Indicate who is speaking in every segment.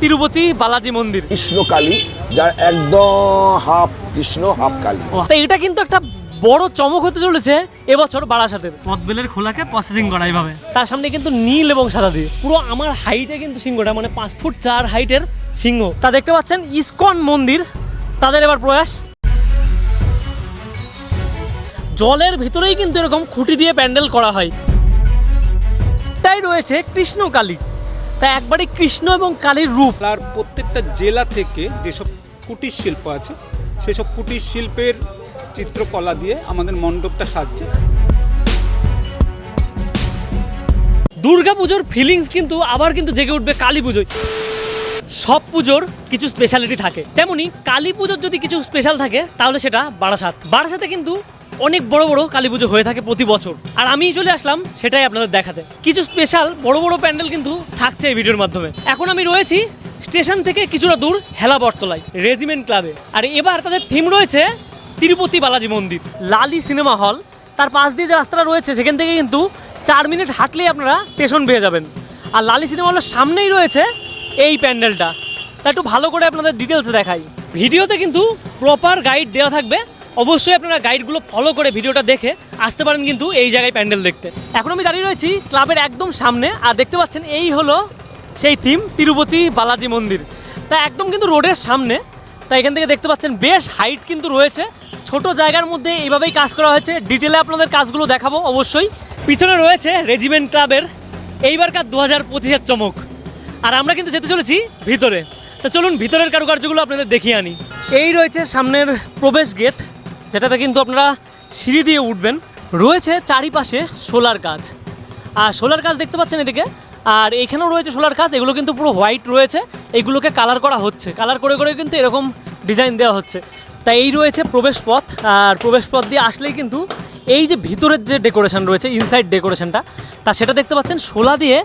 Speaker 1: তিরুপতি বালাজি মন্দির।
Speaker 2: কৃষ্ণ কালী যার একদম হাফ কৃষ্ণ হাফ কালী।
Speaker 1: তো এটা কিন্তু একটা বড় চমক হতে চলেছে এবছর বারাসাতের। পদবেলের খোলাকে প্রসেসিং করা এইভাবে। তার সামনে কিন্তু নীল এবং সাদা দিয়ে। পুরো আমার হাইটে কিন্তু সিংহটা মানে পাঁচ ফুট চার হাইটের সিংহ। তা দেখতে পাচ্ছেন ইসকন মন্দির। তাদের এবার প্রয়াস। জলের ভিতরেই কিন্তু এরকম খুঁটি দিয়ে প্যান্ডেল করা হয়। তাই রয়েছে কৃষ্ণ কালী তা একবারে কৃষ্ণ এবং কালীর রূপ।
Speaker 3: আর প্রত্যেকটা জেলা থেকে যেসব কুটির শিল্প আছে সেসব কুটির শিল্পের চিত্রকলা দিয়ে আমাদের মণ্ডপটা সাজছে।
Speaker 1: দুর্গা পুজোর ফিলিংস কিন্তু আবার কিন্তু জেগে উঠবে কালী পুজোয়। সব পুজোর কিছু স্পেশালিটি থাকে। তেমনি কালী পুজোর যদি কিছু স্পেশাল থাকে তাহলে সেটা বারাসাত। বারাসাতে কিন্তু অনেক বড় বড় কালী পুজো হয়ে থাকে প্রতি বছর। আর আমি চলে আসলাম, সেটাই আপনাদের দেখাতে। কিছু স্পেশাল বড় বড় প্যান্ডেল কিন্তু থাকছে এই ভিডিওর মাধ্যমে। এখন আমি রয়েছি স্টেশন থেকে কিছুটা দূর হেলা বটতলায়, রেজিমেন্ট ক্লাবে আর এবার তাদের থিম রয়েছে তিরুপতি বালাজি মন্দির, লালি সিনেমা হল তার পাশ দিয়ে যে রাস্তাটা রয়েছে, সেখান থেকে কিন্তু চার মিনিট হাঁটলেই আপনারা স্টেশন পেয়ে যাবেন। আর লালি সিনেমা হলের সামনেই রয়েছে এই প্যান্ডেলটা। তা একটু ভালো করে আপনাদের ডিটেলসে দেখাই। ভিডিওতে কিন্তু প্রপার গাইড দেওয়া থাকবে। অবশ্যই আপনারা গাইডগুলো ফলো করে ভিডিওটা দেখে আসতে পারেন কিন্তু এই জায়গায় প্যান্ডেল দেখতে। এখন আমি দাঁড়িয়ে রয়েছি ক্লাবের একদম সামনে, আর দেখতে পাচ্ছেন এই হলো সেই থিম তিরুপতি বালাজি মন্দির। তা একদম কিন্তু রোডের সামনে, তা এখান থেকে দেখতে পাচ্ছেন বেশ হাইট কিন্তু রয়েছে। ছোট জায়গার মধ্যে এইভাবেই কাজ করা হয়েছে। ডিটেলে আপনাদের কাজগুলো দেখাবো অবশ্যই। পিছনে রয়েছে রেজিমেন্ট ক্লাবের এইবারকার দু হাজার পঁচিশের চমক। আর আমরা কিন্তু যেতে চলেছি ভিতরে। তো চলুন ভিতরের কারুকার্যগুলো আপনাদের দেখিয়ে আনি। এই রয়েছে সামনের প্রবেশ গেট যেটাতে কিন্তু আপনারা সিঁড়ি দিয়ে উঠবেন। রয়েছে চারিপাশে সোলার কাজ আর সোলার কাজ দেখতে পাচ্ছেন এদিকে? আর এখানেও রয়েছে সোলার কাজ এগুলো কিন্তু পুরো হোয়াইট রয়েছে। এগুলোকে কালার করা হচ্ছে। কালার করে করে কিন্তু এরকম ডিজাইন দেওয়া হচ্ছে। তাই এই রয়েছে প্রবেশ পথ। আর প্রবেশ পথ দিয়ে আসলেই কিন্তু এই যে ভিতরের যে ডেকোরেশন রয়েছে ইনসাইড ডেকোরেশনটা, তা সেটা দেখতে পাচ্ছেন শোলা দিয়ে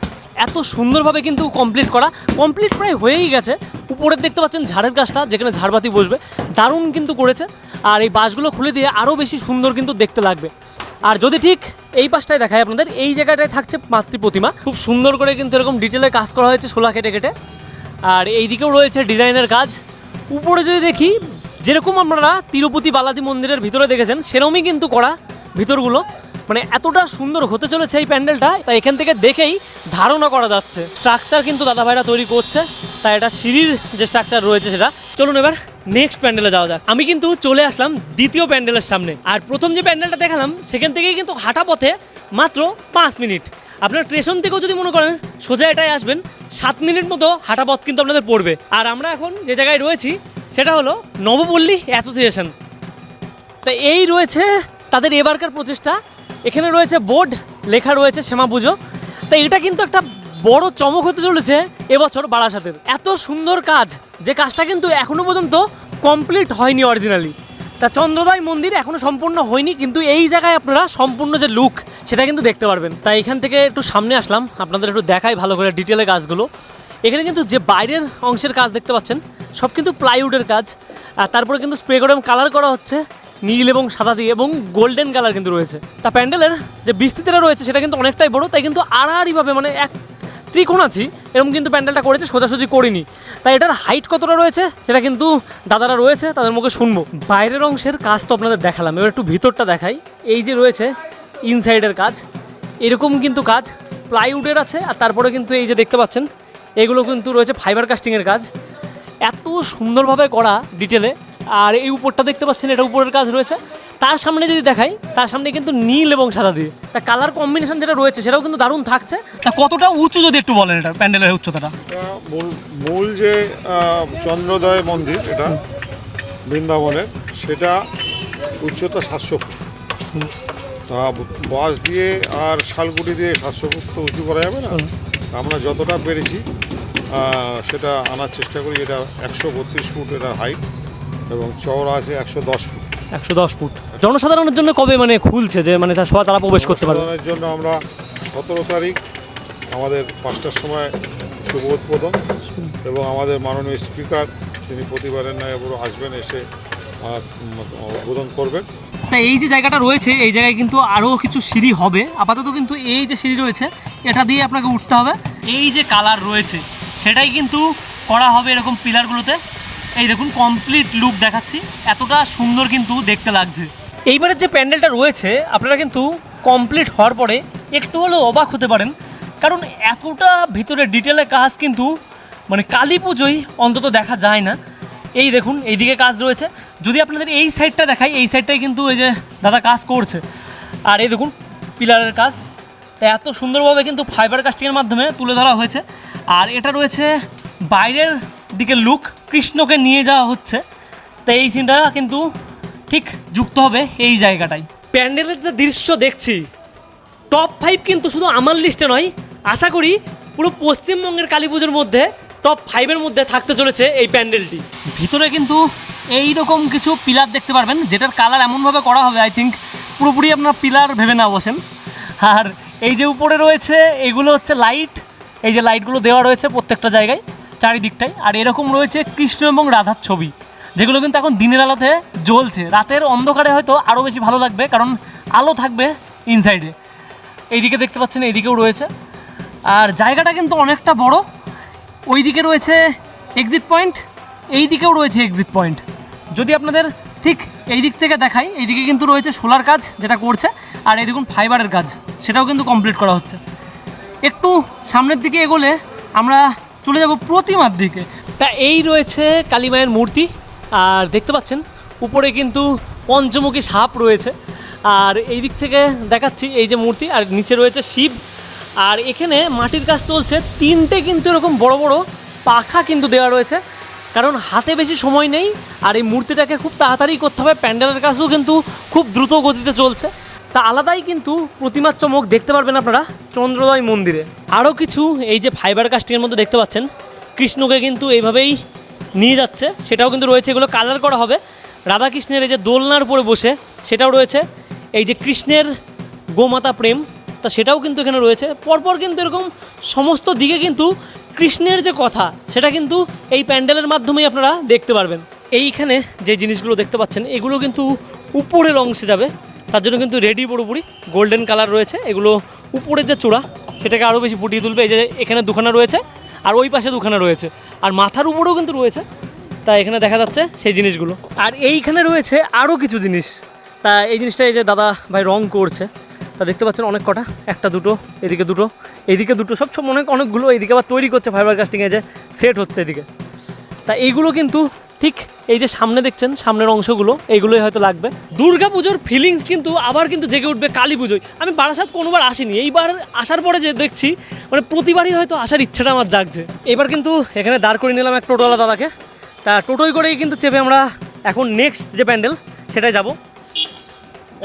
Speaker 1: এত সুন্দরভাবে কিন্তু কমপ্লিট করা। কমপ্লিট প্রায় হয়েই গেছে। উপরে দেখতে পাচ্ছেন ঝাড়ের গাছটা, যেখানে ঝাড়বাতি বসবে। দারুণ কিন্তু করেছে। আর এই বাসগুলো খুলে দিয়ে আরও বেশি সুন্দর কিন্তু দেখতে লাগবে। আর যদি ঠিক এই পাশটায় দেখায় আপনাদের, এই জায়গাটায় থাকছে মাতৃ প্রতিমা। খুব সুন্দর করে কিন্তু এরকম ডিটেলে কাজ করা হয়েছে শোলা কেটে কেটে। আর এই দিকেও রয়েছে ডিজাইনের কাজ। উপরে যদি দেখি, যেরকম আপনারা তিরুপতি বালাজি মন্দিরের ভিতরে দেখেছেন সেরকমই কিন্তু করা ভিতরগুলো। মানে এতটা সুন্দর হতে চলেছে এই প্যান্ডেলটা, তাই এখান থেকে দেখেই ধারণা করা যাচ্ছে। স্ট্রাকচার কিন্তু দাদা ভাইরা তৈরি করছে, তাই এটা সিঁড়ির যে স্ট্রাকচার রয়েছে সেটা। চলুন এবার নেক্সট প্যান্ডেলে যাওয়া যাক। আমি কিন্তু চলে আসলাম দ্বিতীয় প্যান্ডেলের সামনে। আর প্রথম যে প্যান্ডেলটা দেখালাম, সেখান থেকেই কিন্তু হাঁটা পথে মাত্র পাঁচ মিনিট। আপনার স্টেশন থেকেও যদি মনে করেন, সোজা এটাই আসবেন, সাত মিনিট মতো হাঁটা পথ কিন্তু আপনাদের পড়বে। আর আমরা এখন যে জায়গায় রয়েছি, সেটা হলো নবপল্লী অ্যাসোসিয়েশন। তা এই রয়েছে তাদের এবারকার প্রচেষ্টা। এখানে রয়েছে বোর্ড, লেখা রয়েছে শ্যামা পুজো। তা এটা কিন্তু একটা বড় চমক হতে চলেছে এবছর বারাসাতের। এত সুন্দর কাজ, যে কাজটা কিন্তু এখনও পর্যন্ত কমপ্লিট হয়নি অরিজিনালি তা চন্দ্রোদয় মন্দির এখনও সম্পূর্ণ হয়নি, কিন্তু এই জায়গায় আপনারা সম্পূর্ণ যে লুক সেটা কিন্তু দেখতে পারবেন। তাই এখান থেকে একটু সামনে আসলাম, আপনাদের একটু দেখাই ভালো করে ডিটেলে কাজগুলো। এখানে কিন্তু যে বাইরের অংশের কাজ দেখতে পাচ্ছেন, সব কিন্তু প্লাইউডের কাজ। আর তারপরে কিন্তু স্প্রে করে কালার করা হচ্ছে। নীল এবং সাদা দিয়ে এবং গোল্ডেন কালার কিন্তু রয়েছে। তা প্যান্ডেলের যে বিস্তৃতিটা রয়েছে, সেটা কিন্তু অনেকটাই বড়, তাই কিন্তু আড়াআড়িভাবে মানে এক ত্রিকোণাছি এরকম কিন্তু প্যান্ডেলটা করেছে, সোজাসুজি করিনি। তাই এটার হাইট কতটা রয়েছে, সেটা কিন্তু দাদারা রয়েছে, তাদের মুখে শুনব। বাইরের অংশের কাজ তো আপনাদের দেখালাম, এবার একটু ভিতরটা দেখাই। এই যে রয়েছে ইনসাইডের কাজ, এরকম কিন্তু কাজ প্লাইউডের আছে, আর তারপরে কিন্তু এই যে দেখতে পাচ্ছেন, এগুলো কিন্তু রয়েছে ফাইবার কাস্টিংয়ের কাজ। এত সুন্দরভাবে করা ডিটেলে আর এই উপরটা দেখতে পাচ্ছেন এটা উপরের কাজ রয়েছে। তার সামনে যদি দেখাই তার সামনে কিন্তু নীল এবং সাদা দিয়ে। তা কালার কম্বিনেশন যেটা রয়েছে সেটাও কিন্তু দারুণ থাকছে। তা কতটা উঁচু যদি একটু বলেন এটা প্যান্ডেলের উচ্চতাটা?
Speaker 4: মূল মূল যে চন্দ্রোদয় মন্দির এটা বৃন্দাবনের সেটা উচ্চতা সাতশো ফুট। তা বাঁশ দিয়ে আর শালগুটি দিয়ে সাতশো ফুট তো উঁচু করা যাবে না? আমরা যতটা পেরেছি সেটা আনার চেষ্টা করি এটা একশো বত্রিশ ফুট এটা হাইট এবং চওড়া আছে একশো দশ ফুট।
Speaker 1: একশো দশ ফুট। জনসাধারণের জন্য কবে মানে খুলছে যে মানে সবাই তারা প্রবেশ করতে পারবে?
Speaker 4: সাধারণের জন্য আমরা সতেরো তারিখ আমাদের পাঁচটার সময় শুভ উদ্বোধন এবং আমাদের মাননীয় স্পিকার তিনি প্রতিবারের নয় এবারও আসবেন এসে উদ্বোধন করবেন।
Speaker 1: তা এই যে জায়গাটা রয়েছে এই জায়গায় কিন্তু আরও কিছু সিঁড়ি হবে। আপাতত কিন্তু এই যে সিঁড়ি রয়েছে এটা দিয়ে আপনাকে উঠতে হবে। এই যে কালার রয়েছে সেটাই কিন্তু করা হবে এরকম পিলারগুলোতে। এই দেখুন কমপ্লিট লুক দেখাচ্ছি। এতটা সুন্দর কিন্তু দেখতে লাগছে। এইবারের যে প্যান্ডেলটা রয়েছে, আপনারা কিন্তু কমপ্লিট হওয়ার পরে একটু হলেও অবাক হতে পারেন। কারণ এতটা ভিতরে ডিটেলে কাজ কিন্তু মানে কালী পুজোয় অন্তত দেখা যায় না। এই দেখুন, এইদিকে কাজ রয়েছে। যদি আপনাদের এই সাইডটা দেখাই, এই সাইডটাই কিন্তু এই যে দাদা কাজ করছে। আর এই দেখুন, পিলারের কাজ। এত সুন্দরভাবে কিন্তু ফাইবার কাস্টিংয়ের মাধ্যমে তুলে ধরা হয়েছে। আর এটা রয়েছে বাইরের দিকে লুক কৃষ্ণকে নিয়ে যাওয়া হচ্ছে। তো এই সিনটা কিন্তু ঠিক যুক্ত হবে এই জায়গাটায়। প্যান্ডেলের যে দৃশ্য দেখছি টপ ফাইভ কিন্তু শুধু আমার লিস্টে নয় আশা করি পুরো পশ্চিমবঙ্গের কালী পুজোর মধ্যে টপ ফাইভের মধ্যে থাকতে চলেছে এই প্যান্ডেলটি। ভিতরে কিন্তু এই রকম কিছু পিলার দেখতে পারবেন যেটার কালার এমনভাবে করা হবে আই থিঙ্ক পুরোপুরি আপনার পিলার ভেবে না বসেন। আর এই যে উপরে রয়েছে এগুলো হচ্ছে লাইট এই যে লাইটগুলো দেওয়া রয়েছে প্রত্যেকটা জায়গায়। চারিদিকটায় আর এরকম রয়েছে কৃষ্ণ এবং রাধার ছবি, যেগুলো কিন্তু এখন দিনের আলোতে জ্বলছে। রাতের অন্ধকারে হয়তো আরও বেশি ভালো লাগবে, কারণ আলো থাকবে ইনসাইডে এইদিকে দেখতে পাচ্ছেন, এইদিকেও রয়েছে। আর জায়গাটা কিন্তু অনেকটা বড়। ওই দিকে রয়েছে এক্সিট পয়েন্ট এই দিকেও রয়েছে এক্সিট পয়েন্ট যদি আপনাদের ঠিক এই দিক থেকে দেখাই, এইদিকে কিন্তু রয়েছে সোলার কাজ যেটা করছে, আর এই দেখুন ফাইবারের কাজ, সেটাও কিন্তু কমপ্লিট করা হচ্ছে। একটু সামনের দিকে এগোলে আমরা চলে যাব প্রতিমার দিকে। তা এই রয়েছে কালীমায়ের মূর্তি। আর দেখতে পাচ্ছেন, উপরে কিন্তু পঞ্চমুখী সাপ রয়েছে। আর এই দিক থেকে দেখাচ্ছি এই যে মূর্তি, আর নিচে রয়েছে শিব। আর এখানে মাটির কাজ চলছে। তিনটে কিন্তু এরকম বড় বড় পাখা কিন্তু দেওয়া রয়েছে। কারণ হাতে বেশি সময় নেই, আর এই মূর্তিটাকে খুব তাড়াতাড়ি করতে হবে। প্যান্ডেলের কাজও কিন্তু খুব দ্রুত গতিতে চলছে। তা আলাদাই কিন্তু প্রতিমার চমক দেখতে পারবেন আপনারা চন্দ্রোদয় মন্দিরে। আরও কিছু, এই যে ফাইবার কাস্টিংয়ের মধ্যে দেখতে পাচ্ছেন, কৃষ্ণকে কিন্তু এইভাবেই নিয়ে যাচ্ছে, সেটাও কিন্তু রয়েছে, এগুলো কালার করা হবে। রাধাকৃষ্ণের এই যে দোলনার উপরে বসে, সেটাও রয়েছে। এই যে কৃষ্ণের গোমাতা প্রেম, তা সেটাও কিন্তু এখানে রয়েছে। পরপর কিন্তু এরকম সমস্ত দিকে কিন্তু কৃষ্ণের যে কথা, সেটা কিন্তু এই প্যান্ডেলের মাধ্যমেই আপনারা দেখতে পারবেন। এইখানে যে জিনিসগুলো দেখতে পাচ্ছেন, এগুলো কিন্তু উপরের অংশে যাবে। তার জন্য কিন্তু রেডি পুরোপুরি গোল্ডেন কালার রয়েছে। এগুলো উপরের যে চূড়া, সেটাকে আরও বেশি ফুটিয়ে তুলবে। এই যে এখানে দুখানা রয়েছে, আর ওই পাশে দুখানা রয়েছে। আর মাথার উপরেও কিন্তু রয়েছে তা এখানে দেখা যাচ্ছে সেই জিনিসগুলো। আর এইখানে রয়েছে আরও কিছু জিনিস। তা এই জিনিসটা এই যে দাদা ভাই রং করছে, তা দেখতে পাচ্ছেন অনেক কটা, একটা দুটো, এদিকে দুটো এদিকে দুটো, সব সব অনেক অনেকগুলো এইদিকে আবার তৈরি করছে ফাইবার কাস্টিংয়ে যে সেট হচ্ছে এদিকে। তা এইগুলো কিন্তু ঠিক এই যে সামনে দেখছেন, সামনের অংশগুলো এইগুলোই হয়তো লাগবে। দুর্গা পুজোর ফিলিংস কিন্তু আবার কিন্তু জেগে উঠবে কালী পুজোয়। আমি বারাসাত কোনোবার আসিনি, এইবার আসার পরে যে দেখছি মানে প্রতিবারই হয়তো আসার ইচ্ছাটা আমার জাগছে। এবার কিন্তু এখানে দাঁড় করে নিলাম এক টোটোওয়ালা দাদাকে। তা টোটোই করেই কিন্তু চেপে আমরা এখন নেক্সট যে প্যান্ডেল, সেটাই যাব।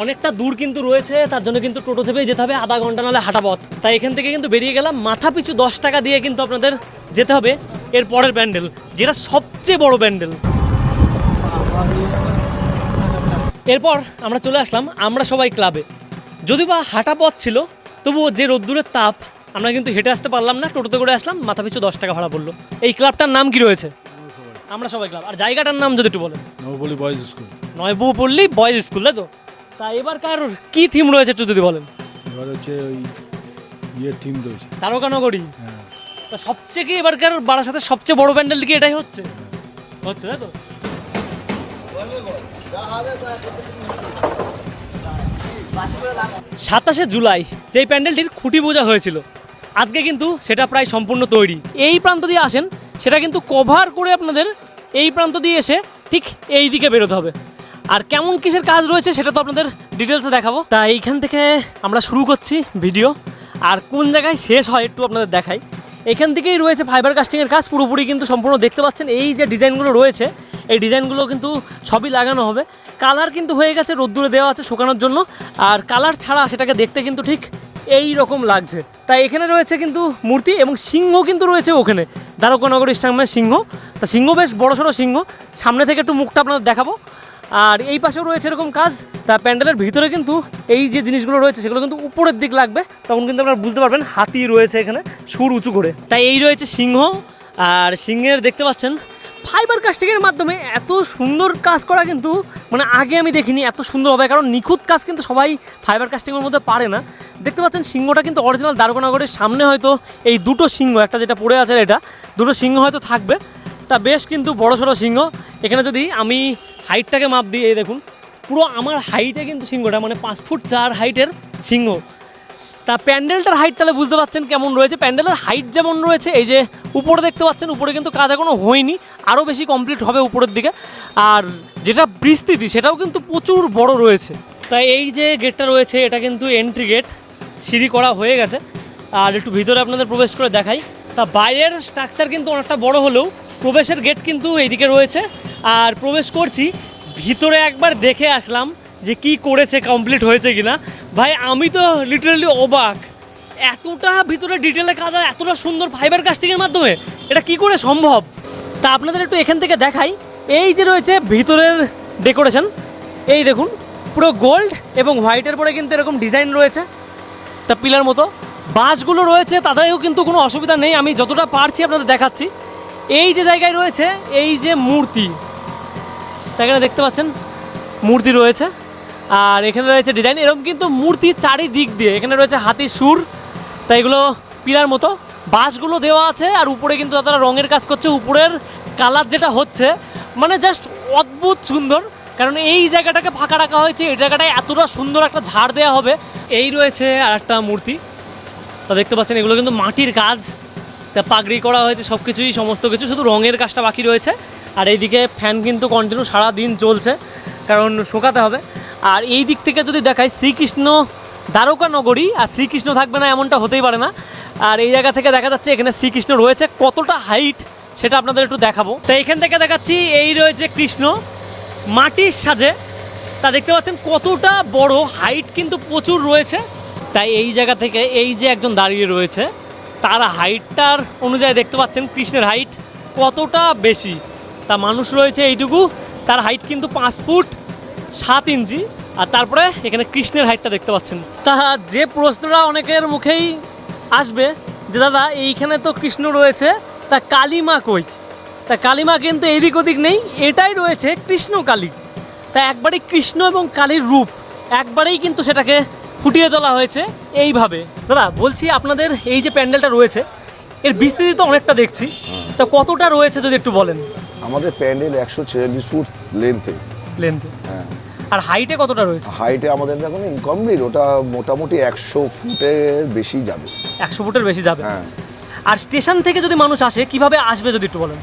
Speaker 1: অনেকটা দূর কিন্তু রয়েছে, তার জন্য কিন্তু টোটো চেপেই যেতে হবে, আধা ঘণ্টা নাহলে হাঁটা পথ। তাই এখান থেকে কিন্তু বেরিয়ে গেলাম। মাথা পিছু দশ টাকা দিয়ে কিন্তু আপনাদের যেতে হবে। এর পরের প্যান্ডেল যেটা সবচেয়ে বড় প্যান্ডেল এরপর আমরা চলে আসলাম আমরা সবাই ক্লাবে। যদি বা হাঁটা পথ ছিল তবুও যে রোদ্দুরের তাপ আমরা কিন্তু হেঁটে আসতে পারলাম না টোটোতে করে আসলাম মাথা পিছু দশ টাকা ভাড়া পড়ল। এই ক্লাবটার নাম কি রয়েছে? আমরা সবাই। ক্লাব। আর জায়গাটার নাম যদি একটু বলেন।
Speaker 5: Nabapalli boys school.
Speaker 1: নয়বু পল্লী বয়েজ স্কুল তাই তো? তা এবার কার কি থিম রয়েছে একটু যদি বলেন?
Speaker 5: এবার হচ্ছে ওই ইয়ের টিম রয়েছে।
Speaker 1: তারকানগরী।
Speaker 5: হ্যাঁ।
Speaker 1: তা সবচেয়ে কি এবারকার বারাসাতের সবচেয়ে বড় প্যান্ডেল কি এটাই হচ্ছে? হচ্ছে, তাই তো? সাতাশে জুলাই, যেই প্যান্ডেলটির খুঁটি বোঝা হয়েছিল, আজকে কিন্তু সেটা প্রায় সম্পূর্ণ তৈরি। এই প্রান্ত দিয়ে আসেন, সেটা কিন্তু কভার করে আপনাদের এই প্রান্ত দিয়ে এসে ঠিক এই দিকে বেরোতে হবে। আর কেমন কিসের কাজ রয়েছে সেটা তো আপনাদের ডিটেলসে দেখাবো। তা এইখান থেকে আমরা শুরু করছি ভিডিও। আর কোন জায়গায় শেষ হয় একটু আপনাদের দেখাই। এখান থেকেই রয়েছে ফাইবার কাস্টিংয়ের কাজ। পুরোপুরি কিন্তু সম্পূর্ণ দেখতে পাচ্ছেন। এই যে ডিজাইনগুলো রয়েছে, এই ডিজাইনগুলো কিন্তু সবই লাগানো হবে। কালার কিন্তু হয়ে গেছে, রোদ্দুরে দেওয়া আছে শুকানোর জন্য। আর কালার ছাড়া সেটাকে দেখতে কিন্তু ঠিক এই রকম লাগছে। তাই এখানে রয়েছে কিন্তু মূর্তি এবং সিংহ কিন্তু রয়েছে ওখানে। দ্বারকানগর ইস্টামের সিংহ। তা সিংহ বেশ বড় সড়ো সিংহ। সামনে থেকে একটু মুখটা আপনাদের দেখাবো। আর এই পাশেও রয়েছে এরকম কাজ, তা প্যান্ডেলের ভিতরে কিন্তু এই যে জিনিসগুলো রয়েছে, সেগুলো কিন্তু উপরের দিক লাগবে, তখন কিন্তু আপনারা বুঝতে পারবেন হাতি রয়েছে এখানে সুর উঁচু করে। তাই এই রয়েছে সিংহ, আর সিংহের দেখতে পাচ্ছেন ফাইবার কাস্টিংয়ের মাধ্যমে এত সুন্দর কাজ করা কিন্তু মানে আগে আমি দেখিনি এত সুন্দর হবে, কারণ নিখুঁত কাজ কিন্তু সবাই ফাইবার কাস্টিংয়ের মধ্যে পারে না। দেখতে পাচ্ছেন সিংহটা কিন্তু অরিজিনাল দ্বারকানগরের সামনে হয়তো এই দুটো সিংহ, একটা যেটা পড়ে আছে এটা, দুটো সিংহ হয়তো থাকবে। তা বেশ কিন্তু বড় সড়ো সিংহ। এখানে যদি আমি হাইটটাকে মাপ দিয়ে, এই দেখুন, পুরো আমার হাইটে কিন্তু সিংহটা মানে পাঁচ ফুট চার হাইটের সিংহ। তা প্যান্ডেলটার হাইট তাহলে বুঝতে পারছেন কেমন রয়েছে? প্যান্ডেলের হাইট যেমন রয়েছে, এই যে উপরে দেখতে পাচ্ছেন, উপরে কিন্তু কাজ এখনও হয়নি আরও বেশি কমপ্লিট হবে উপরের দিকে। আর যেটা বিস্তৃতি, সেটাও কিন্তু প্রচুর বড় রয়েছে। তাই এই যে গেটটা রয়েছে, এটা কিন্তু এন্ট্রি গেট সিঁড়ি করা হয়ে গেছে। আর একটু ভিতরে আপনাদের প্রবেশ করে দেখাই। তা বাইরের স্ট্রাকচার কিন্তু অনেকটা বড় হলেও প্রবেশের গেট কিন্তু এইদিকে রয়েছে। আর প্রবেশ করছি, ভিতরে একবার দেখে আসলাম যে কি করেছে কমপ্লিট হয়েছে কিনা। ভাই, আমি তো লিটারালি অবাক। এতটা ভিতরে ডিটেলে কাজ হয় এতটা সুন্দর ফাইবার কাস্টিংয়ের মাধ্যমে এটা কি করে সম্ভব? তা আপনাদের একটু এখান থেকে দেখাই। এই যে রয়েছে ভিতরের ডেকোরেশন এই দেখুন, পুরো গোল্ড এবং হোয়াইটের পরে কিন্তু এরকম ডিজাইন রয়েছে। তা পিলার মতো। বাসগুলো রয়েছে তাদেরও কিন্তু কোনো অসুবিধা নেই। আমি যতটা পারছি আপনাদের দেখাচ্ছি। এই যে জায়গায় রয়েছে, এই যে মূর্তি এখানে দেখতে পাচ্ছেন, মূর্তি রয়েছে। আর এখানে রয়েছে ডিজাইন এরকম কিন্তু মূর্তি চারিদিক দিয়ে, এখানে রয়েছে হাতির সুর তাই এগুলো পিলার মতো। বাঁশগুলো দেওয়া আছে, আর উপরে কিন্তু তারা রঙের কাজ করছে, উপরের কালার যেটা হচ্ছে মানে জাস্ট অদ্ভুত সুন্দর। কারণ এই জায়গাটাকে ফাঁকা রাখা হয়েছে, এই জায়গাটায় এতটা সুন্দর একটা ঝাড় দেওয়া হবে। এই রয়েছে আর একটা মূর্তি, তা দেখতে পাচ্ছেন, এগুলো কিন্তু মাটির কাজ। তা পাগড়ি করা হয়েছে সব কিছুই সমস্ত কিছু, শুধু রঙের কাজটা বাকি রয়েছে। আর এইদিকে ফ্যান কিন্তু কন্টিনিউ সারা দিন চলছে, কারণ শোকাতে হবে। আর এই দিক থেকে যদি দেখায় শ্রীকৃষ্ণ দ্বারকা নগরী, আর শ্রীকৃষ্ণ থাকবে না এমনটা হতেই পারে না। আর এই জায়গা থেকে দেখা যাচ্ছে এখানে শ্রীকৃষ্ণ রয়েছে, কতটা হাইট সেটা আপনাদের একটু দেখাবো। তো এখান থেকে দেখাচ্ছি, এই রয়েছে কৃষ্ণ, মাটির সাজে। তা দেখতে পাচ্ছেন, কতটা বড় হাইট কিন্তু প্রচুর রয়েছে। তাই এই জায়গা থেকে এই যে একজন দাঁড়িয়ে রয়েছে তার হাইটটার অনুযায়ী দেখতে পাচ্ছেন কৃষ্ণের হাইট কতটা বেশি। তা মানুষ রয়েছে এইটুকু, তার হাইট কিন্তু পাঁচ ফুট সাত ইঞ্চি, আর তারপরে এখানে কৃষ্ণের হাইটটা দেখতে পাচ্ছেন। তা যে প্রশ্নটা অনেকের মুখেই আসবে যে, দাদা, এইখানে তো কৃষ্ণ রয়েছে, তা কালিমা কই? তা কালিমা কিন্তু এদিক ওদিক নেই, এটাই রয়েছে কৃষ্ণ কালী। তা একবারেই কৃষ্ণ এবং কালীর রূপ, একবারেই কিন্তু সেটাকে ফুটিয়ে তোলা হয়েছে এইভাবে। দাদা বলছি আপনাদের এই যে প্যান্ডেলটা রয়েছে এর বিস্তৃতি তো অনেকটা দেখছি। তা কতটা রয়েছে যদি একটু বলেন?
Speaker 2: আমাদের প্যান্ডেল একশো ছেচল্লিশ ফুট লেন্থে
Speaker 1: লেন্থে
Speaker 2: হ্যাঁ।
Speaker 1: আর হাইটে কতটা রয়েছে?
Speaker 2: হাইটে আমাদের এখন ইনকমপ্লিট ওটা মোটামুটি একশো ফুটের বেশি যাবে।
Speaker 1: একশো ফুটের বেশি যাবে।
Speaker 2: হ্যাঁ।
Speaker 1: আর স্টেশন থেকে যদি মানুষ আসে কীভাবে আসবে যদি একটু বলেন?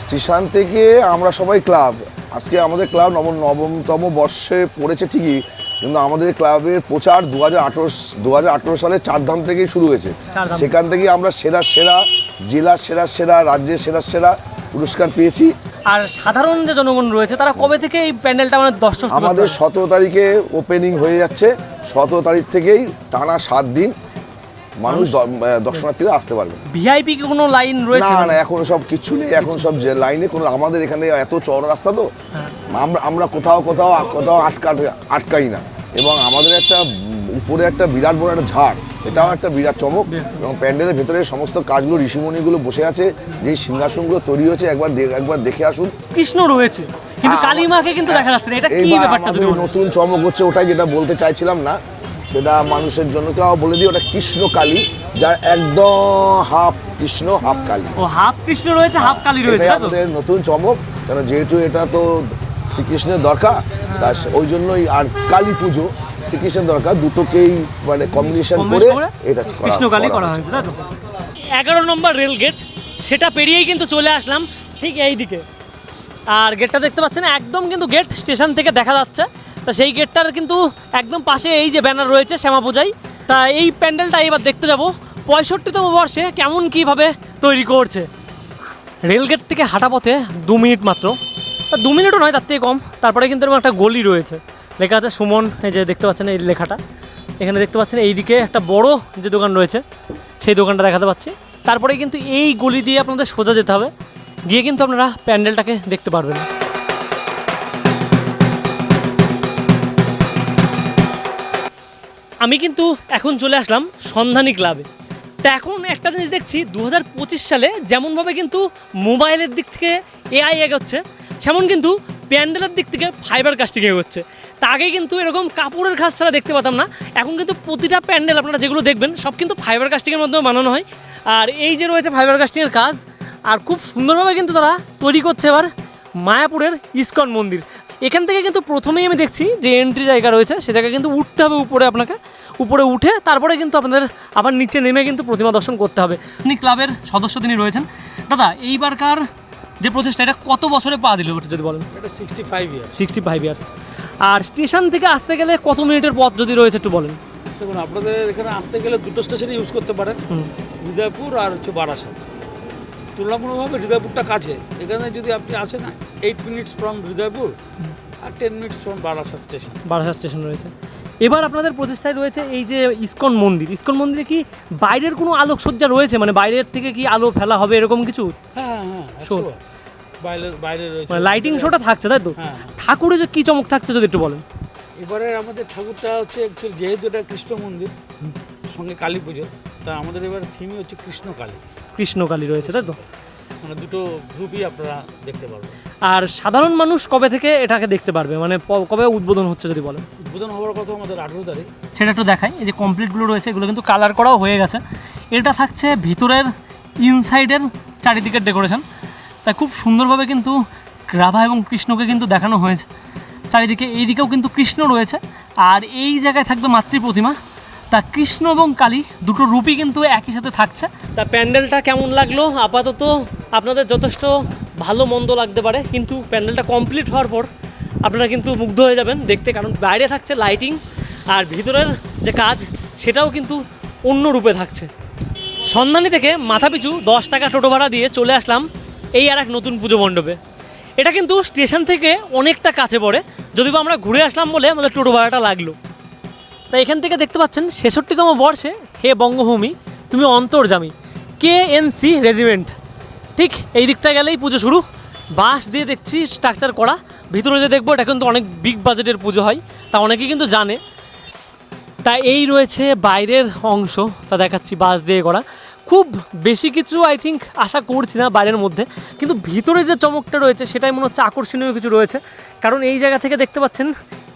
Speaker 2: স্টেশন থেকে আমরা সবাই ক্লাব। আজকে আমাদের ক্লাব নবম নবমতম বর্ষে পড়েছে ঠিকই কিন্তু আমাদের ক্লাবের প্রচার দু হাজার দু হাজার সালে চারধাম থেকেই শুরু হয়েছে। সেখান থেকেই আমরা সেরা সেরা জেলার সেরা সেরা রাজ্যের সেরা সেরা পুরস্কার পেয়েছি।
Speaker 1: আর সাধারণ যে জনগণ রয়েছে তারা কবে থেকে এই প্যান্ডেলটা মানে দর্শক
Speaker 2: আমাদের সতেরো তারিখে ওপেনিং হয়ে যাচ্ছে। সতেরো তারিখ থেকেই টানা সাত দিন মানুষ দর্শনার্থীরা আসতে পারবে।
Speaker 1: ভিআইপি কি কোনো লাইন রয়েছে?
Speaker 2: না না এখন সব কিচ্ছু নেই। এখন সব যে লাইনে কোনো আমাদের এখানে এত চওড়া রাস্তা তো
Speaker 1: হ্যাঁ।
Speaker 2: আমরা আমরা কোথাও কোথাও কোথাও আটকা আটকাই না। এবং আমাদের একটা উপরে একটা বিরাট বড় একটা ঝাড় এটাও একটা বিরাট চমক। এবং প্যান্ডেলের ভেতরে সমস্ত কাজগুলো ঋষিমণিগুলো বসে আছে যে সিংহাসনগুলো তৈরি হয়েছে একবার একবার দেখে আসুন।
Speaker 1: কৃষ্ণ রয়েছে কিন্তু কালিমাকে কিন্তু দেখা যাচ্ছে না। এটা কি ব্যাপারটা?
Speaker 2: নতুন চমক হচ্ছে ওটাই যেটা বলতে চাইছিলাম না। সেটা মানুষের জন্য কেউ বলে দিই ওটা কৃষ্ণ কালী যার একদম হাফ কৃষ্ণ হাফ কালী।
Speaker 1: ও হাফ কৃষ্ণ রয়েছে হাফ কালী রয়েছে?
Speaker 2: আমাদের নতুন চমক কারণ যেহেতু এটা তো শ্রীকৃষ্ণের দরকার তা ওই জন্যই আর কালী পুজো শ্রীকৃষ্ণের দরকার দুটোকেই মানে কম্বিনেশন করে এটা কৃষ্ণ
Speaker 1: কালী করা হয়েছে। তাই তো? এগারো নম্বর রেল গেট সেটা পেরিয়েই কিন্তু চলে আসলাম ঠিক এই দিকে আর গেটটা দেখতে পাচ্ছেন একদম কিন্তু গেট স্টেশন থেকে দেখা যাচ্ছে। তা সেই গেটটার কিন্তু একদম পাশে এই যে ব্যানার রয়েছে শ্যামা পূজাই। তা এই প্যান্ডেলটা এবার দেখতে যাব। পঁয়ষট্টিতম বর্ষে কেমন কীভাবে তৈরি করছে? রেলগেট থেকে হাঁটা পথে দু মিনিট মাত্র। দু মিনিটও নয়, তার থেকে কম। তারপরে কিন্তু এরকম একটা গলি রয়েছে। লেখা আছে সুমন, এই যে দেখতে পাচ্ছেন এই লেখাটা। এখানে দেখতে পাচ্ছেন এইদিকে একটা বড় যে দোকান রয়েছে, সেই দোকানটা দেখাতে পাচ্ছি। তারপরে কিন্তু এই গলি দিয়ে আপনাদের সোজা যেতে হবে। গিয়ে কিন্তু আপনারা প্যান্ডেলটাকে দেখতে পারবেন। আমি কিন্তু এখন চলে আসলাম সন্ধানী ক্লাবে। তা এখন একটা জিনিস দেখছি দু হাজার পঁচিশ সালে যেমনভাবে কিন্তু মোবাইলের দিক থেকে এআই এগোচ্ছে, সেমন কিন্তু প্যান্ডেলের দিক থেকে ফাইবার কাস্টিং এগোচ্ছে। তা আগে কিন্তু এরকম কাপড়ের কাজ ছাড়া দেখতে পেতাম না, এখন কিন্তু প্রতিটা প্যান্ডেল আপনারা যেগুলো দেখবেন, সব কিন্তু ফাইবার কাস্টিংয়ের মাধ্যমে বানানো হয়। আর এই যে রয়েছে ফাইবার কাস্টিংয়ের কাজ, আর খুব সুন্দরভাবে কিন্তু তারা তৈরি করছে এবার মায়াপুরের ইস্কন মন্দির। এখান থেকে কিন্তু প্রথমেই আমি দেখছি যে এন্ট্রি জায়গা রয়েছে সে জায়গায় কিন্তু উঠতে হবে উপরে আপনাকে। উপরে উঠে তারপরে কিন্তু আপনাদের আবার নিচে নেমে কিন্তু প্রতিমা দর্শন করতে হবে। আপনি ক্লাবের সদস্য তিনি রয়েছেন। দাদা এইবারকার যে প্রচেষ্টা এটা কত বছরে পা দিল যদি বলেন?
Speaker 5: এটা sixty five years
Speaker 1: sixty five years আর স্টেশন থেকে আসতে গেলে কত মিনিটের পথ যদি রয়েছে একটু বলেন?
Speaker 5: দেখুন আপনাদের এখানে আসতে গেলে দুটো স্টেশনে ইউজ করতে পারেন।
Speaker 1: হুম।
Speaker 5: হৃদয়পুর আর হচ্ছে বারাসাত। তুলনামূলকভাবে হৃদয়পুরটা কাছে। এখানে যদি আপনি আসেন eight minutes from Hridaypur R ten minutes from Barasat station
Speaker 1: Barasat station রয়েছে। এবার আপনাদের প্রচেষ্টায় রয়েছে এই যে ইস্কন মন্দির। ইস্কন মন্দিরে কি বাইরের কোনো আলোকসজ্জা রয়েছে? মানে বাইরের থেকে কি আলো ফেলা হবে এরকম কিছু?
Speaker 5: হ্যাঁ হ্যাঁ
Speaker 1: Show।
Speaker 5: একশো বাইরে বাইরে রয়েছে।
Speaker 1: মানে লাইটিং শোটা থাকছে তাই তো?
Speaker 5: হ্যাঁ
Speaker 1: ঠাকুরে যে কি চমক থাকছে যদি একটু বলেন।
Speaker 5: এবারে আমাদের ঠাকুরটা হচ্ছে যেহেতু এটা কৃষ্ণ মন্দির সঙ্গে কালী পুজো তা আমাদের এবার থিমই হচ্ছে কৃষ্ণ কালী।
Speaker 1: কৃষ্ণকালী রয়েছে তাই তো?
Speaker 5: মানে দুটো গ্রুপই আপনারা দেখতে পারবেন।
Speaker 1: আর সাধারণ মানুষ কবে থেকে এটাকে দেখতে পারবে? মানে কবে উদ্বোধন হচ্ছে যদি বলেন?
Speaker 5: উদ্বোধন হওয়ার কথা আমাদের আঠেরো তারিখ।
Speaker 1: সেটা একটু দেখাই এই যে কমপ্লিটগুলো রয়েছে এগুলো কিন্তু কালার করাও হয়ে গেছে। এটা থাকছে ভিতরের ইনসাইডের চারিদিকের ডেকোরেশন তাই খুব সুন্দরভাবে কিন্তু রাভা এবং কৃষ্ণকে কিন্তু দেখানো হয়েছে। চারিদিকে এইদিকেও কিন্তু কৃষ্ণ রয়েছে। আর এই জায়গায় থাকবে মাতৃ প্রতিমা। তা কৃষ্ণ এবং কালী দুটো রূপই কিন্তু একই সাথে থাকছে। তা প্যান্ডেলটা কেমন লাগল? আপাতত আপনাদের যথেষ্ট ভালো মন্দ লাগতে পারে, কিন্তু প্যান্ডেলটা কমপ্লিট হওয়ার পর আপনারা কিন্তু মুগ্ধ হয়ে যাবেন দেখতে, কারণ বাইরে থাকছে লাইটিং আর ভিতরের যে কাজ সেটাও কিন্তু অন্য রূপে থাকছে। সন্ধানী থেকে মাথাপিছু দশ টাকা টোটো ভাড়া দিয়ে চলে আসলাম এই আর এক নতুন পুজো মণ্ডপে। এটা কিন্তু স্টেশন থেকে অনেকটা কাছে পড়ে যদি বা আমরা ঘুরে আসলাম বলে আমাদের টোটো ভাড়াটা লাগল। তাই এখান থেকে দেখতে পাচ্ছেন, ছেষট্টিতম বর্ষে হে বঙ্গভূমি, তুমি অন্তর্জামী কে এন সি রেজিমেন্ট ঠিক এই দিকটা গেলেই পুজো শুরু। বাঁশ দিয়ে দেখছি স্ট্রাকচার করা। ভিতরে যে দেখব, এটা কিন্তু অনেক বিগ বাজেটের পুজো হয়, তা অনেকেই কিন্তু জানে। তা এই রয়েছে বাইরের অংশ, তা দেখাচ্ছি বাস দিয়ে করা। খুব বেশি কিছু আই থিঙ্ক আশা করছি না বাইরের মধ্যে, কিন্তু ভিতরে যে চমকটা রয়েছে, সেটাই মনে হচ্ছে আকর্ষণীয় কিছু রয়েছে। কারণ এই জায়গা থেকে দেখতে পাচ্ছেন,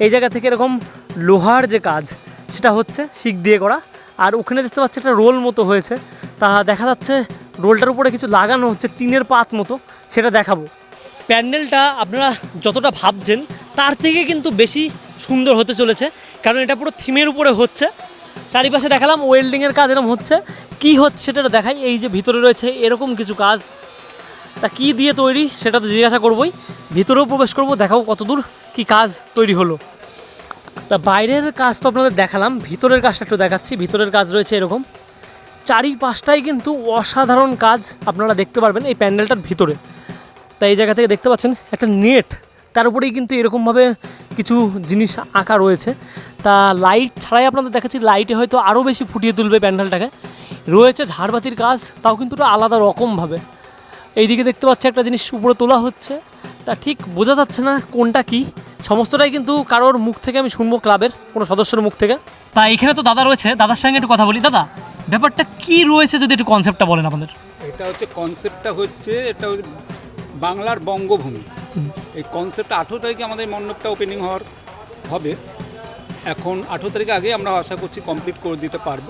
Speaker 1: এই জায়গা থেকে এরকম লোহার যে কাজ, সেটা হচ্ছে শিক দিয়ে করা। আর ওখানে দেখতে পাচ্ছি একটা রোল মতো হয়েছে। তা দেখা যাচ্ছে রোলটার উপরে কিছু লাগানো হচ্ছে টিনের পাত মতো, সেটা দেখাবো। প্যান্ডেলটা আপনারা যতটা ভাবছেন, তার থেকে কিন্তু বেশি সুন্দর হতে চলেছে। কারণ এটা পুরো থিমের উপরে হচ্ছে। চারিপাশে দেখালাম ওয়েল্ডিংয়ের কাজ এরকম হচ্ছে। কি হচ্ছে সেটা দেখাই। এই যে ভিতরে রয়েছে এরকম কিছু কাজ। তা কি দিয়ে তৈরি, সেটা তো জিজ্ঞাসা করবোই। ভিতরেও প্রবেশ করব, দেখাও কতদূর কি কাজ তৈরি হলো। তা বাইরের কাজ তো আপনাদের দেখালাম, ভিতরের কাজটা একটু দেখাচ্ছি, ভিতরের কাজ রয়েছে এরকম। চারিপাশটাই কিন্তু অসাধারণ কাজ আপনারা দেখতে পারবেন এই প্যান্ডেলটার ভিতরে। তা এই জায়গা থেকে দেখতে পাচ্ছেন একটা নেট, তার উপরেই কিন্তু এরকমভাবে কিছু জিনিস আঁকা রয়েছে। তা লাইট ছাড়াই আপনাদের দেখাচ্ছি, লাইটে হয়তো আরও বেশি ফুটিয়ে তুলবে প্যান্ডেলটাকে। রয়েছে ঝাড়বাতির কাজ, তাও কিন্তু একটা আলাদা রকমভাবে। এইদিকে দেখতে পাচ্ছি একটা জিনিস উপরে তোলা হচ্ছে। তা ঠিক বোঝা যাচ্ছে না কোনটা কি। সমস্তটাই কিন্তু কারোর মুখ থেকে আমি শুনব ক্লাবের কোনো সদস্যের মুখ থেকে। তা এখানে তো দাদা রয়েছে দাদার সঙ্গে একটু কথা বলি। দাদা ব্যাপারটা কি রয়েছে যদি একটু কনসেপ্টটা বলেন আপনাদের
Speaker 3: এটা হচ্ছে কনসেপ্টটা হচ্ছে এটা হচ্ছে বাংলার বঙ্গভূমি। এই কনসেপ্টটা আঠেরো তারিখে আমাদের মণ্ডপটা ওপেনিং হওয়ার হবে। এখন আঠেরো তারিখে আগে আমরা আশা করছি কমপ্লিট করে দিতে পারব।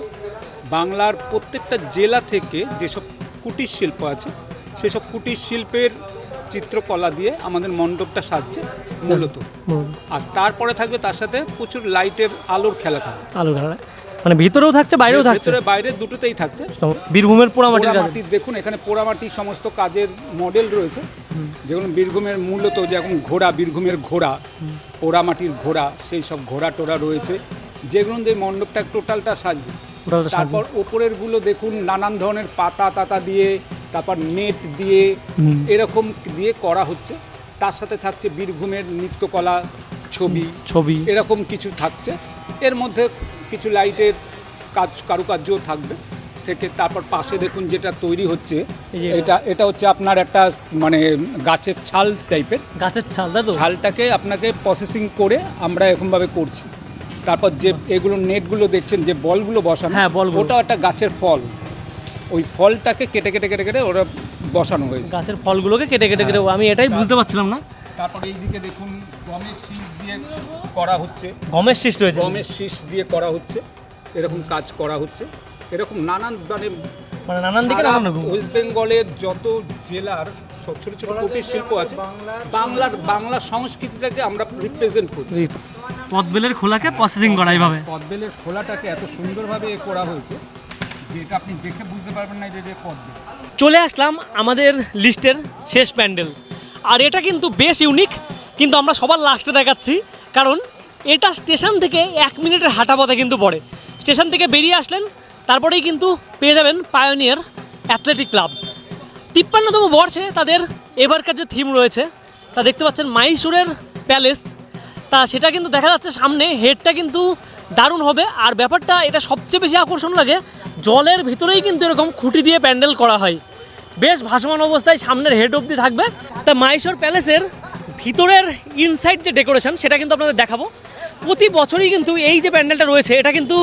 Speaker 3: বাংলার প্রত্যেকটা জেলা থেকে যেসব কুটির শিল্প আছে সেসব কুটির শিল্পের চিত্রকলা দিয়ে আমাদের মণ্ডপটা সাজছে মূলত। আর তারপরে থাকবে তার সাথে প্রচুর লাইটের আলোর খেলা থাকবে।
Speaker 1: আলু ঘাড়া মানে ভিতরেও থাকছে বাইরেও থাকছে?
Speaker 3: বাইরে দুটোতেই থাকছে।
Speaker 1: বীরভূমের পোড়ামাটির কাজ
Speaker 3: দেখুন এখানে পোড়ামাটির সমস্ত কাজের মডেল রয়েছে। যেগুলো বীরভূমের মূলত যেমন ঘোড়া বীরভূমের ঘোড়া পোড়ামাটির ঘোড়া সেই সব ঘোড়া টোড়া রয়েছে। যেগুলো দিয়ে মণ্ডপটা টোটালটা সাজবে। তারপর ওপরেরগুলো দেখুন নানান ধরনের পাতা টাতা দিয়ে তারপর নেট দিয়ে এরকম দিয়ে করা হচ্ছে। তার সাথে থাকছে বীরভূমের নৃত্যকলা ছবি।
Speaker 1: ছবি।
Speaker 3: এরকম কিছু থাকছে। এর মধ্যে কিছু লাইটের কাজ কারুকার্যও থাকবে। থেকে তারপর পাশে দেখুন যেটা তৈরি হচ্ছে এটা এটা হচ্ছে আপনার একটা মানে গাছের ছাল টাইপের
Speaker 1: গাছের ছাল তো?
Speaker 3: ছালটাকে আপনাকে প্রসেসিং করে আমরা এরকমভাবে করছি। তারপর যে এগুলো নেটগুলো দেখছেন যে বলগুলো বসানো
Speaker 1: হ্যাঁ, বল
Speaker 3: ওটাও একটা গাছের ফল। ওই ফলটাকে কেটে কেটে কেটে কেটে ওরা বসানো হয়েছে।
Speaker 1: গাছের ফলগুলোকে কেটে কেটে কেটে আমি এটাই বুঝতে পারছিলাম না।
Speaker 3: তারপরে এইদিকে দেখুন গমের শীষ দিয়ে করা হচ্ছে।
Speaker 1: গমের শীষ রয়েছে।
Speaker 3: গমের শীষ দিয়ে করা হচ্ছে। এরকম কাজ করা হচ্ছে। এরকম নানান মানে
Speaker 1: মানে নানান দিকে নানান রকম।
Speaker 3: ওয়েস্ট বেঙ্গলের যত জেলার সব ছোট ছোট কুটির শিল্প আছে বাংলার বাংলা সংস্কৃতিটাকে আমরা রিপ্রেজেন্ট করছি।
Speaker 1: পদবেলের খোলাকে প্রসেসিং করা এইভাবে।
Speaker 3: পদ্মেলের খোলাটাকে এত সুন্দরভাবে এ করা হয়েছে। আপনি দেখে বুঝতে পারবেন না যে পদ্মেল
Speaker 1: চলে আসলাম আমাদের লিস্টের শেষ প্যান্ডেল। আর এটা কিন্তু বেশ ইউনিক কিন্তু আমরা সবার লাস্টে দেখাচ্ছি, কারণ এটা স্টেশন থেকে এক মিনিটের হাঁটা পথে কিন্তু পড়ে। স্টেশন থেকে বেরিয়ে আসলেন, তারপরেই কিন্তু পেয়ে যাবেন পায়োনিয়ার অ্যাথলেটিক ক্লাব তিপ্পান্নতম বর্ষে তাদের এবারকার যে থিম রয়েছে। তা দেখতে পাচ্ছেন মাইসুরের প্যালেস তা সেটা কিন্তু দেখা যাচ্ছে সামনে হেডটা কিন্তু দারুণ হবে। আর ব্যাপারটা, এটা সবচেয়ে বেশি আকর্ষণ লাগে, জলের ভিতরেই কিন্তু এরকম খুঁটি দিয়ে প্যান্ডেল করা হয়। বেশ ভাসমান অবস্থায় সামনের হেড অবধি থাকবে। তা মাইসোর প্যালেসের ভিতরের ইনসাইড যে ডেকোরেশন সেটা কিন্তু আপনাদের দেখাবো। প্রতি বছরই কিন্তু এই যে প্যান্ডেলটা রয়েছে, এটা কিন্তু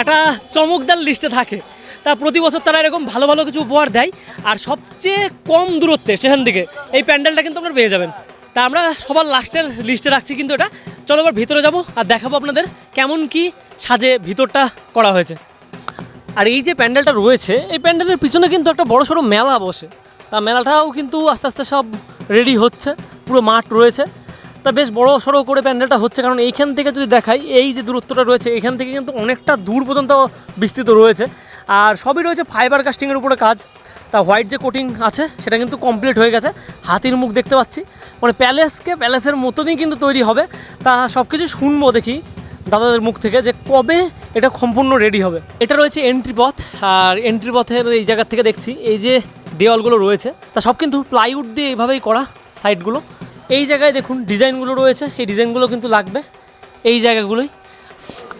Speaker 1: একটা চমকদার লিস্টে থাকে। তা প্রতি বছর তারা এরকম ভালো ভালো কিছু উপহার দেয়। আর সবচেয়ে কম দূরত্বে, সেখান থেকে, এই প্যান্ডেলটা কিন্তু আপনারা পেয়ে যাবেন। তা আমরা সবার লাস্টের লিস্টে রাখছি কিন্তু এটা। চলো এবার ভিতরে যাব আর দেখাবো আপনাদের কেমন কি সাজে ভিতরটা করা হয়েছে। আর এই যে প্যান্ডেলটা রয়েছে, এই প্যান্ডেলের পিছনে কিন্তু একটা বড় সড়ো মেলা বসে। তা মেলাটাও কিন্তু আস্তে আস্তে সব রেডি হচ্ছে, পুরো মাঠ রয়েছে। তা বেশ বড় সড়ো করে প্যান্ডেলটা হচ্ছে, কারণ এইখান থেকে যদি দেখাই, এই যে দূরত্বটা রয়েছে, এখান থেকে কিন্তু অনেকটা দূর পর্যন্ত বিস্তৃত রয়েছে। আর সবই রয়েছে ফাইবার কাস্টিংয়ের উপরে কাজ। তা হোয়াইট যে কোটিং আছে, সেটা কিন্তু কমপ্লিট হয়ে গেছে। হাতির মুখ দেখতে পাচ্ছি। মানে প্যালেসকে প্যালেসের মতনই কিন্তু তৈরি হবে। তা সব কিছু শুনব দেখি দাদাদের মুখ থেকে যে কবে এটা সম্পূর্ণ রেডি হবে। এটা রয়েছে এন্ট্রি পথ, আর এন্ট্রি পথের এই জায়গা থেকে দেখছি, এই যে দেওয়ালগুলো রয়েছে, তা সব কিন্তু প্লাইউড দিয়ে এইভাবেই করা সাইডগুলো এই জায়গায় দেখুন ডিজাইনগুলো রয়েছে। এই ডিজাইনগুলো কিন্তু লাগবে। এই জায়গাগুলোই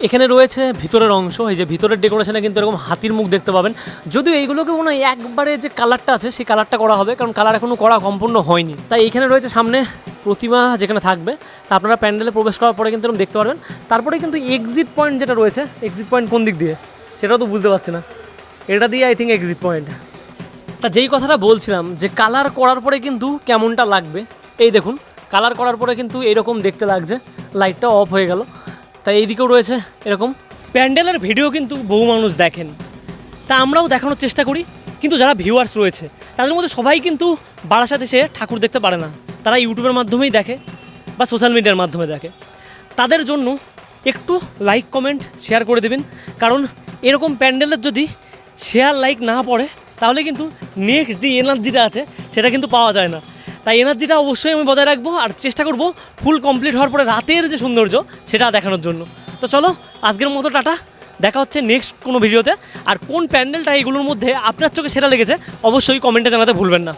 Speaker 1: এখানে রয়েছে ভিতরের অংশ, এই যে ভিতরের ডেকোরেশনে কিন্তু এরকম হাতির মুখ দেখতে পাবেন। যদিও এইগুলোকে মনে হয় একবারে যে কালারটা আছে, সেই কালারটা করা হবে, কারণ কালার এখনও করা সম্পূর্ণ হয়নি। তাই এইখানে রয়েছে সামনে প্রতিমা যেখানে থাকবে। তা আপনারা প্যান্ডেলে প্রবেশ করার পরে কিন্তু এরকম দেখতে পারবেন। তারপরে কিন্তু এক্সিট পয়েন্ট যেটা রয়েছে এক্সিট পয়েন্ট কোন দিক দিয়ে? সেটাও তো বুঝতে পারছি না। এটা দিয়ে আই থিঙ্ক এক্সিট পয়েন্ট তা যেই কথাটা বলছিলাম, যে কালার করার পরে কিন্তু কেমনটা লাগবে, এই দেখুন কালার করার পরে কিন্তু এরকম দেখতে লাগছে। লাইটটা অফ হয়ে গেল। তাই এইদিকেও রয়েছে এরকম। প্যান্ডেলের ভিডিও কিন্তু বহু মানুষ দেখেন। তা আমরাও দেখানোর চেষ্টা করি, কিন্তু যারা ভিউয়ার্স রয়েছে, তাদের মধ্যে সবাই কিন্তু বারাসাত এসে ঠাকুর দেখতে পারে না। তারা ইউটিউবের মাধ্যমেই দেখে বা সোশ্যাল মিডিয়ার মাধ্যমে দেখে। তাদের জন্য একটু লাইক কমেন্ট শেয়ার করে দেবেন। কারণ এরকম প্যান্ডেলের যদি শেয়ার লাইক না পড়ে, তাহলে কিন্তু নেক্সট যে এনার্জিটা আছে, সেটা কিন্তু পাওয়া যায় না। তাই এনার্জিটা অবশ্যই আমি বজায় রাখব আর চেষ্টা করব ফুল কমপ্লিট হওয়ার পরে রাতের যে সৌন্দর্য, সেটা দেখানোর জন্য। তো চলো, আজকের মতো টাটা। দেখা হচ্ছে নেক্সট কোনো ভিডিওতে আর কোন প্যান্ডেলটা এইগুলোর মধ্যে আপনার চোখে সেরা লেগেছে, অবশ্যই কমেন্টে জানাতে ভুলবেন না।